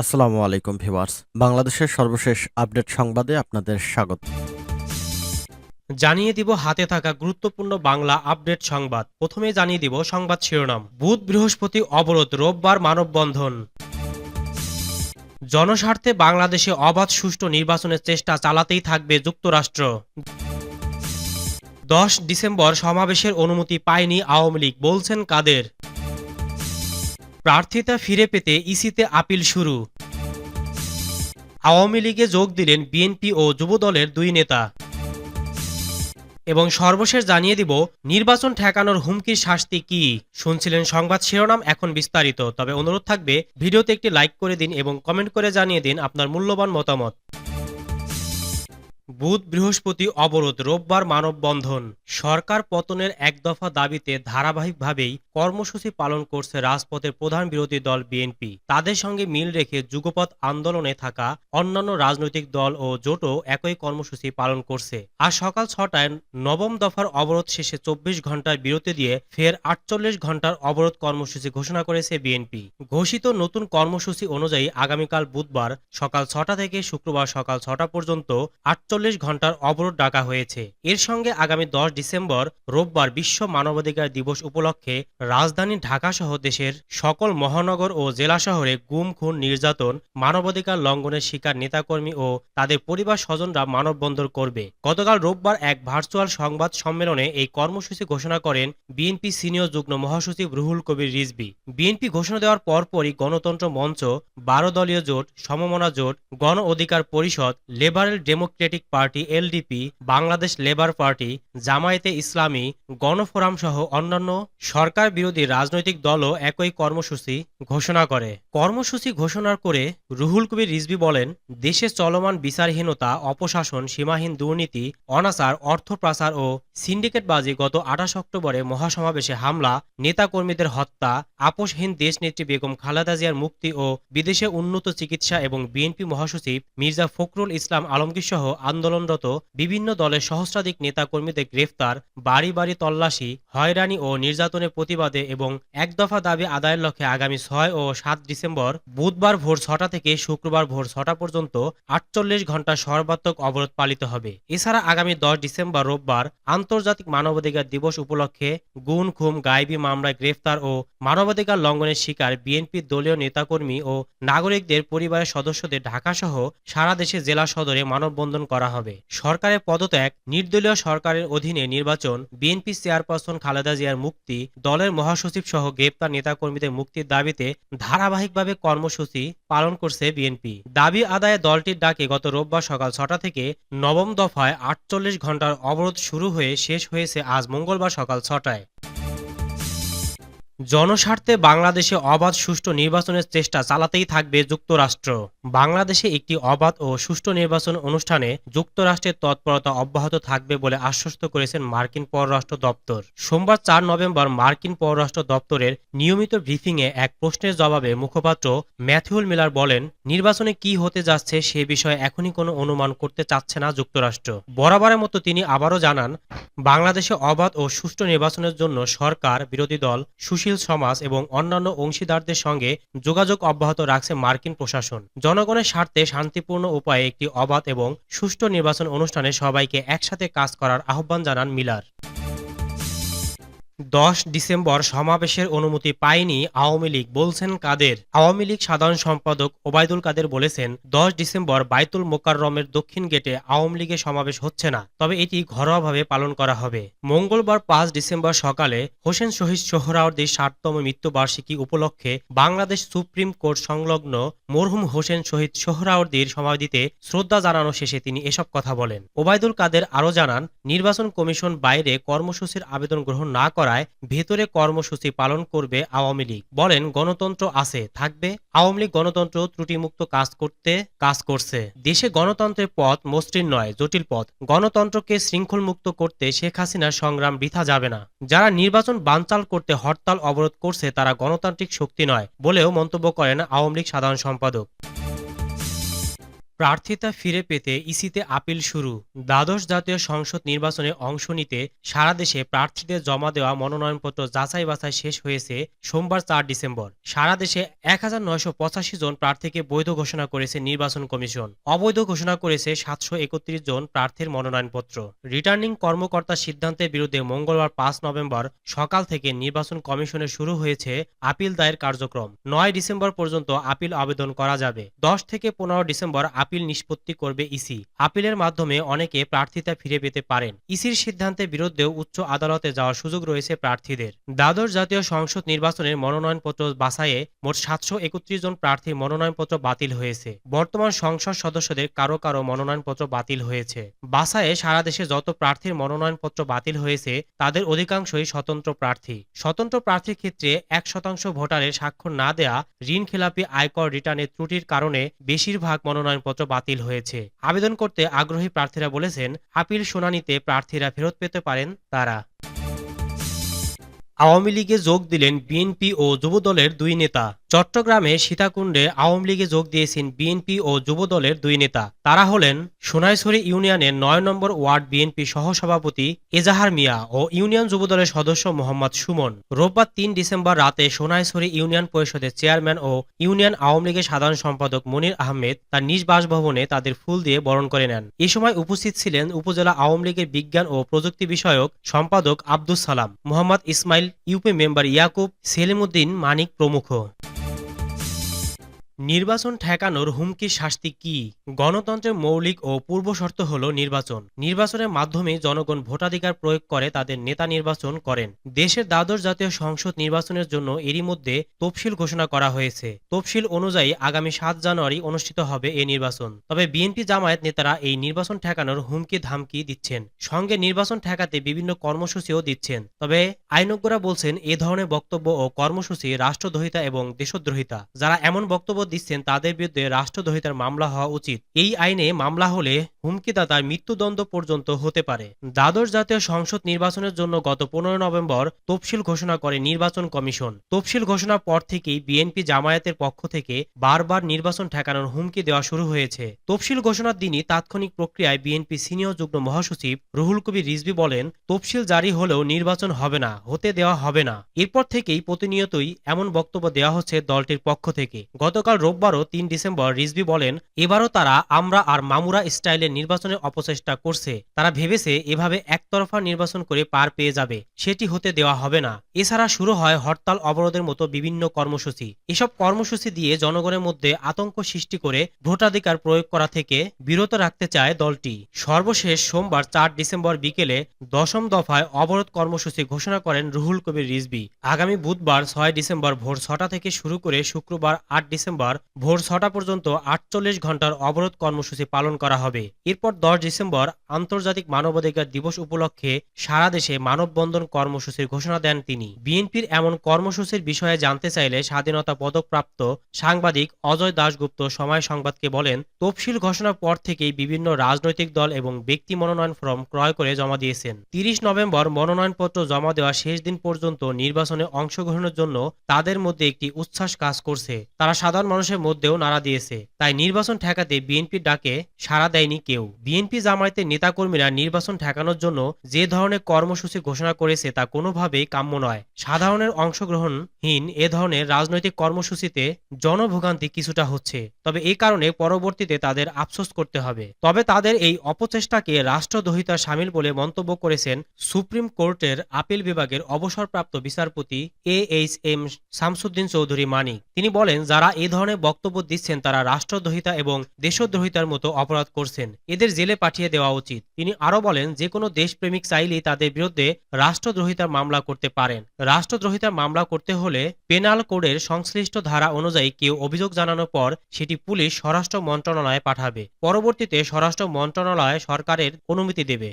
আসসালামু আলাইকুম ভিউয়ার্স। বাংলাদেশের সর্বশেষ আপডেট সংবাদে আপনাদের স্বাগত। জানিয়ে দিব হাতে থাকা গুরুত্বপূর্ণ বাংলা আপডেট সংবাদ। প্রথমে জানিয়ে দিব সংবাদ শিরোনাম। বুধ, বৃহস্পতি, অবরোধ, রোববার মানববন্ধন। জনস্বার্থে বাংলাদেশে অবাধ সুষ্ঠু নির্বাচনের চেষ্টা চালাতেই থাকবে যুক্তরাষ্ট্র। দশ ডিসেম্বর সমাবেশের অনুমতি পায়নি আওয়ামী লীগ, বলছেন কাদের? প্রার্থিতা ফিরে পেতে ইসিতে আপিল শুরু। আওয়ামী লীগে যোগ দিলেন বিএনপি ও যুবদলের দুই নেতা। এবং সর্বশেষ জানিয়ে দিব, নির্বাচন ঠেকানোর হুমকির শাস্তি কি? শুনছিলেন সংবাদ শিরোনাম এখন বিস্তারিত। তবে অনুরোধ থাকবে, ভিডিওতে একটি লাইক করে দিন এবং কমেন্ট করে জানিয়ে দিন আপনার মূল্যবান মতামত। বুধ বৃহস্পতি অবরোধ, রোববার মানববন্ধন। সরকার পতনের এক দফা দাবিতে ধারাবাহিকভাবেই কর্মসূচি পালন করছে রাজপথের প্রধান বিরোধী দল বিএনপি। তাদের সঙ্গে মিল রেখে যুগপথ আন্দোলনে থাকা অন্যান্য রাজনৈতিক দল ও জোটও একই কর্মসূচি পালন করছে। আর সকাল ছটায় নবম দফার অবরোধ শেষে চব্বিশ ঘণ্টার বিরতি দিয়ে ফের আটচল্লিশ ঘণ্টার অবরোধ কর্মসূচি ঘোষণা করেছে বিএনপি। ঘোষিত নতুন কর্মসূচি অনুযায়ী আগামীকাল বুধবার সকাল ছটা থেকে শুক্রবার সকাল ছটা পর্যন্ত আটচল্লিশ ঘণ্টার অবরোধ ডাকা হয়েছে। এর সঙ্গে আগামী দশ ডিসেম্বর রোববার বিশ্ব মানবাধিকার দিবস উপলক্ষে রাজধানী ঢাকা সহ দেশের সকল মহানগর ও জেলা শহরে গুম, খুন, নির্যাতন, মানবাধিকার লঙ্ঘনের শিকার নেতাকর্মী ও তাদের পরিবার স্বজনরা মানববন্ধন করবে। গতকাল রোববার এক ভার্চুয়াল সংবাদ সম্মেলনে এই কর্মসূচি ঘোষণা করেন বিএনপি সিনিয়র যুগ্ম মহাসচিব রুহুল কবির রিজবি বিএনপি ঘোষণা দেওয়ার পরপরই গণতন্ত্র মঞ্চ, বারো দলীয় জোট, সমমনা জোট, Gono Odhikar Parishad, liberal democratic party, LDP, Bangladesh labour party, Jamaate Islami, Gonoforum সহ অন্যান্য সরকার বিরোধী রাজনৈতিক দলও একই কর্মসূচি ঘোষণা করে। কর্মসূচি ঘোষণা করে রুহুল কবির রিজভি বলেন, দেশে চলমান বিচারহীনতা, অপশাসন, সীমাহীন দুর্নীতি, অনাচার অর্থ পাচার ও সিন্ডিকেটবাজি গত আঠাশ অক্টোবরে মহাসমাবেশে হামলা, নেতাকর্মীদের হত্যা, আপোষহীন দেশনেত্রী বেগম খালেদা জিয়ার মুক্তি ও বিদেশে উন্নত চিকিৎসা এবং বিএনপি মহাসচিব মির্জা ফখরুল ইসলাম আলমগীর সহ আন্দোলনরত বিভিন্ন দলের সহস্রাধিক নেতাকর্মীদের গ্রেফতার, বাড়ি বাড়ি তল্লাশি, হয়রানি ও নির্যাতনের প্রতিবাদে এবং এক দফা দাবি আদায়ের লক্ষ্যে আগামী ছয় ও সাত ডিসেম্বর বুধবার ভোর ছটা থেকে শুক্রবার ভোর ছটা পর্যন্ত আটচল্লিশ ঘণ্টা সর্বাত্মক অবরোধ পালিত হবে। এছাড়া আগামী দশ ডিসেম্বর রোববার আন্তর্জাতিক মানবাধিকার দিবস উপলক্ষে গুণ, খুম গায়েবী মামলায় গ্রেফতার ও মানবাধিকার লঙ্ঘনের শিকার বিএনপির দলীয় নেতাকর্মী ও নাগরিকদের পরিবারের সদস্যদের ঢাকাসহ সারা দেশে জেলা সদরে মানববন্ধন করা হবে। সরকারের পদত্যাগ নির্দলীয় সরকারের অধীনে নির্বাচন বিএনপি চেয়ারপারসন খালেদা জিয়ার মুক্তি দলের মহাসচিব সহ গ্রেপ্তার নেতাকর্মীদের মুক্তির দাবিতে ধারাবাহিকভাবে কর্মসূচি পালন করছে বিএনপি। দাবি আদায়ে দলটির ডাকে গত রোববার সকাল ছটা থেকে নবম দফায় আটচল্লিশ ঘণ্টার অবরোধ শুরু হয়ে শেষ হয়েছে আজ মঙ্গলবার সকাল ছটায়। জনস্বার্থে বাংলাদেশে অবাধ সুষ্ঠু নির্বাচনের চেষ্টা চালাতেই থাকবে যুক্তরাষ্ট্র। বাংলাদেশে একটি অবাধ ও সুষ্ঠু নির্বাচন অনুষ্ঠানে যুক্তরাষ্ট্রের তৎপরতা অব্যাহত থাকবে বলে আশ্বস্ত করেছেন মার্কিন পররাষ্ট্র দপ্তর। সোমবার চার নভেম্বর মার্কিন পররাষ্ট্র দপ্তরের নিয়মিত ব্রিফিংয়ে এক প্রশ্নের জবাবে মুখপাত্র ম্যাথিউল মিলার বলেন, নির্বাচনে কি হতে যাচ্ছে সে বিষয়ে এখনই কোনো অনুমান করতে চাচ্ছে না যুক্তরাষ্ট্র। বরাবরের মতো তিনি আবারও জানান, বাংলাদেশে অবাধ ও সুষ্ঠু নির্বাচনের জন্য সরকার, বিরোধী দল, সুশীল সমাজ এবং অন্যান্য অংশীদারদের সঙ্গে যোগাযোগ অব্যাহত রাখছে মার্কিন প্রশাসন। জনগণের স্বার্থে শান্তিপূর্ণ উপায়ে একটি অবাধ এবং সুষ্ঠু নির্বাচন অনুষ্ঠানে সবাইকে একসাথে কাজ করার আহ্বান জানান মিলার। দশ ডিসেম্বর সমাবেশের অনুমতি পায়নি আওয়ামী লীগ। বলছেন কাদের? আওয়ামী লীগ সাধারণ সম্পাদক ওবায়দুল কাদের বলেছেন, দশ ডিসেম্বর বাইতুল মোকাররমের দক্ষিণ গেটে আওয়ামী লীগের সমাবেশ হচ্ছে না, তবে এটি ঘরোয়াভাবে পালন করা হবে। মঙ্গলবার পাঁচ ডিসেম্বর সকালে হোসেন শহীদ সোহরাওয়ার্দীর ষাটতম মৃত্যুবার্ষিকী উপলক্ষে বাংলাদেশ সুপ্রিম কোর্ট সংলগ্ন মরহুম হোসেন শহীদ সোহরাওয়ার্দীর সমাধিতে শ্রদ্ধা জানানো শেষে তিনি এসব কথা বলেন। ওবায়দুল কাদের আরও জানান, নির্বাচন কমিশন বাইরে কর্মসূচির আবেদন গ্রহণ না করায় ভেতরে কর্মসূচি পালন করবে আওয়ামী লীগ। বলেন, গণতন্ত্র আছে, থাকবে। আওয়ামী লীগ গণতন্ত্র ত্রুটিমুক্ত কাজ করতে, কাজ করছে। দেশে গণতন্ত্রের পথ মসৃণ নয়, জটিল পথ। গণতন্ত্রকে শৃঙ্খলমুক্ত করতে শেখ হাসিনার সংগ্রাম বৃথা যাবে না। যারা নির্বাচন বানচাল করতে হরতাল অবরোধ করছে, তারা গণতান্ত্রিক শক্তি নয়, বলেও মন্তব্য করেন আওয়ামী লীগ সাধারণ সম্পাদক। প্রার্থিতা ফিরে পেতে ইসিতে আপিল শুরু। দ্বাদশ জাতীয় সংসদ নির্বাচনে অংশ নিতে সারা দেশে প্রার্থীদের জমা দেওয়া মনোনয়নপত্র যাচাই বাছাই শেষ হয়েছে সোমবার চার ডিসেম্বর। সারা দেশে এক হাজার নয়শো পঁচাশি জন প্রার্থীকে বৈধ ঘোষণা করেছে নির্বাচন কমিশন। অবৈধ ঘোষণা করেছে সাতশো একত্রিশ জন প্রার্থীর মনোনয়নপত্র। রিটার্নিং কর্মকর্তার সিদ্ধান্তের বিরুদ্ধে মঙ্গলবার পাঁচ নভেম্বর সকাল থেকে নির্বাচন কমিশনে শুরু হয়েছে আপিল দায়ের কার্যক্রম। নয় ডিসেম্বর পর্যন্ত আপিল আবেদন করা যাবে। দশ থেকে পনেরো ডিসেম্বর আপিল নিষ্পত্তি করবে ইসি। আপিলের মাধ্যমে অনেকে প্রার্থিতা ফিরে পেতে পারেন। ইসির সিদ্ধান্তের বিরুদ্ধেও উচ্চ আদালতে যাওয়ার সুযোগ রয়েছে প্রার্থীদের। দ্বাদশ জাতীয় সংসদ নির্বাচনের মনোনয়নপত্র বাছাইয়ে মোট সাতশো একত্রিশ জন প্রার্থীর মনোনয়নপত্র বাতিল হয়েছে। বর্তমান সংসদ সদস্যদের কারও কারও মনোনয়নপত্র বাতিল হয়েছে। বাছাইয়ে সারা দেশে যত প্রার্থীর মনোনয়নপত্র বাতিল হয়েছে, তাদের অধিকাংশই স্বতন্ত্র প্রার্থী। স্বতন্ত্র প্রার্থীর ক্ষেত্রে এক শতাংশ ভোটারের স্বাক্ষর না দেয়া ঋণ খেলাপি আয়কর রিটার্নের ত্রুটির কারণে বেশিরভাগ মনোনয়নপত্র বাতিল হয়েছে। আবেদন করতে আগ্রহী প্রার্থীরা বলেছেন, আপিল শুনানিতে প্রার্থীরা ফেরত পেতে পারেন তারা। আওয়ামী লীগে যোগ দিলেন বিএনপি ও যুবদলের দুই নেতা। চট্টগ্রামে সীতাকুণ্ডে আওয়ামী লীগে যোগ দিয়েছেন বিএনপি ও যুবদলের দুই নেতা। তারা হলেন সোনাইছড়ি ইউনিয়নের নয় নম্বর ওয়ার্ড বিএনপি সহসভাপতি এজাহার মিয়া ও ইউনিয়ন যুবদলের সদস্য মোহাম্মদ সুমন। রোববার তিন ডিসেম্বর রাতে সোনাইছড়ি ইউনিয়ন পরিষদের চেয়ারম্যান ও ইউনিয়ন আওয়ামী লীগের সাধারণ সম্পাদক মনির আহমেদ তার নিজ বাসভবনে তাদের ফুল দিয়ে বরণ করে নেন। এ সময় উপস্থিত ছিলেন উপজেলা আওয়ামী লীগের বিজ্ঞান ও প্রযুক্তি বিষয়ক সম্পাদক আব্দুস সালাম, মোহাম্মদ ইসমাইল ইউপি মেম্বার ইয়াকুব সেলিমুদ্দিন মানিক প্রমুখ। নির্বাচন ঠেকানোর হুমকি শাস্তি কি? গণতন্ত্রের মৌলিক ও পূর্বশর্ত হল নির্বাচন। নির্বাচনের মাধ্যমে জনগণ ভোটাধিকার প্রয়োগ করে তাদের নেতা নির্বাচন করেন। দেশের দ্বাদশ জাতীয় সংসদ নির্বাচনের জন্য এরই মধ্যে তফসিল ঘোষণা করা হয়েছে। তফসিল অনুযায়ী আগামী সাত জানুয়ারি অনুষ্ঠিত হবে এই নির্বাচন। তবে বিএনপি জামায়াত নেতারা এই নির্বাচন ঠেকানোর হুমকি ধামকি দিচ্ছেন। সঙ্গে নির্বাচন ঠেকাতে বিভিন্ন কর্মসূচিও দিচ্ছেন। তবে আইনজ্ঞরা বলছেন, এ ধরনের বক্তব্য ও কর্মসূচি রাষ্ট্রদ্রোহিতা এবং দেশদ্রোহিতা। যারা এমন বক্তব্য দিচ্ছেন তাদের বিরুদ্ধে রাষ্ট্রদ্রোহিতার মামলা হওয়া উচিত। এই আইনে মামলা হলে হুমকিদাতার মৃত্যুদণ্ড পর্যন্ত হতে পারে। দ্বাদশ জাতীয় সংসদ নির্বাচনের জন্য গত পনেরো নভেম্বর তফসিল ঘোষণা করে নির্বাচন কমিশন। তফসিল ঘোষণার পর থেকেই বিএনপি জামায়াতের পক্ষ থেকে বারবার নির্বাচন ঠেকানোর হুমকি দেওয়া শুরু হয়েছে। তফসিল ঘোষণার দিনই তাৎক্ষণিক প্রক্রিয়ায় বিএনপি সিনিয়র যুগ্ম মহাসচিব রুহুল কবির রিজভি বলেন, তফসিল জারি হলেও নির্বাচন হবে না, হতে দেওয়া হবে না। এরপর থেকেই প্রতিনিয়তই এমন বক্তব্য দেওয়া হচ্ছে দলটির পক্ষ থেকে। গতকাল রোববারও তিন ডিসেম্বর রিজভি বলেন, এবারও তারা আমরা আর মামুরা স্টাইলের নির্বাচনের অপচেষ্টা করছে। তারা ভেবেছে এভাবে একতরফা নির্বাচন করে পার পেয়ে যাবে। সেটি হতে দেওয়া হবে না। এছাড়া শুরু হয় হরতাল অবরোধের মতো বিভিন্ন কর্মসূচি। এসব কর্মসূচি দিয়ে জনগণের মধ্যে আতঙ্ক সৃষ্টি করে ভোটাধিকার প্রয়োগ করা থেকে বিরত রাখতে চায় দলটি। সর্বশেষ সোমবার চার ডিসেম্বর বিকেলে দশম দফায় অবরোধ কর্মসূচি ঘোষণা করেন রুহুল কবির রিজভি। আগামী বুধবার ছয় ডিসেম্বর ভোর ছটা থেকে শুরু করে শুক্রবার আট ডিসেম্বর ভোর ছটা পর্যন্ত আটচল্লিশ ঘণ্টার অবরোধ কর্মসূচি পালন করা হবে। এরপর দশ ডিসেম্বর আন্তর্জাতিক মানবাধিকার দিবস উপলক্ষে সারা দেশে মানববন্ধন কর্মসূচির ঘোষণা দেন তিনি। বিএনপির এমন কর্মসূচির বিষয়ে জানতে চাইলে স্বাধীনতা পদকপ্রাপ্ত সাংবাদিক অজয় দাশগুপ্ত সময় সংবাদকে বলেন, তফসিল ঘোষণার পর থেকেই বিভিন্ন রাজনৈতিক দল এবং ব্যক্তি মনোনয়ন ফর্ম ক্রয় করে জমা দিয়েছেন। তিরিশ নভেম্বর মনোনয়নপত্র জমা দেওয়া শেষ দিন পর্যন্ত নির্বাচনে অংশগ্রহণের জন্য তাদের মধ্যে একটি উচ্ছ্বাস কাজ করছে। তারা সাধারণ মানুষের মধ্যেও নাড়া দিয়েছে। তাই নির্বাচন ঠেকাতে বিএনপির ডাকে সাড়া দেয়নি কেউ। বিএনপি জামায়াতের নেতাকর্মীরা নির্বাচন ঠেকানোর জন্য যে ধরনের কর্মসূচি ঘোষণা করেছে তা কোনোভাবেই কাম্য নয়। সাধারণের অংশগ্রহণহীন এ ধরনের রাজনৈতিক কর্মসূচিতে জনভোগান্তি কিছুটা হচ্ছে। তবে এই কারণে পরবর্তীতে তাদের আফসোস করতে হবে। তবে তাদের এই অপচেষ্টাকে রাষ্ট্রদ্রোহিতা সামিল বলে মন্তব্য করেছেন সুপ্রিম কোর্টের আপিল বিভাগের অবসরপ্রাপ্ত বিচারপতি A H M Shamsuddin Chowdhury Manik. তিনি বলেন, যারা এ ধরনের বক্তব্য দিচ্ছেন তারা রাষ্ট্রদ্রোহিতা এবং দেশদ্রোহিতার মতো অপরাধ করছেন। এদের জেলে পাঠিয়ে দেওয়া উচিত। তিনি আরও বলেন যে কোনো দেশপ্রেমিক চাইলেই তাদের বিরুদ্ধে রাষ্ট্রদ্রোহিতার মামলা করতে পারেন। রাষ্ট্রদ্রোহিতার মামলা করতে হলে পেনাল কোডের সংশ্লিষ্ট ধারা অনুযায়ী কেউ অভিযোগ জানানোর পর সেটি পুলিশ স্বরাষ্ট্র মন্ত্রণালয়ে পাঠাবে। পরবর্তীতে স্বরাষ্ট্র মন্ত্রণালয় সরকারের অনুমতি দেবে।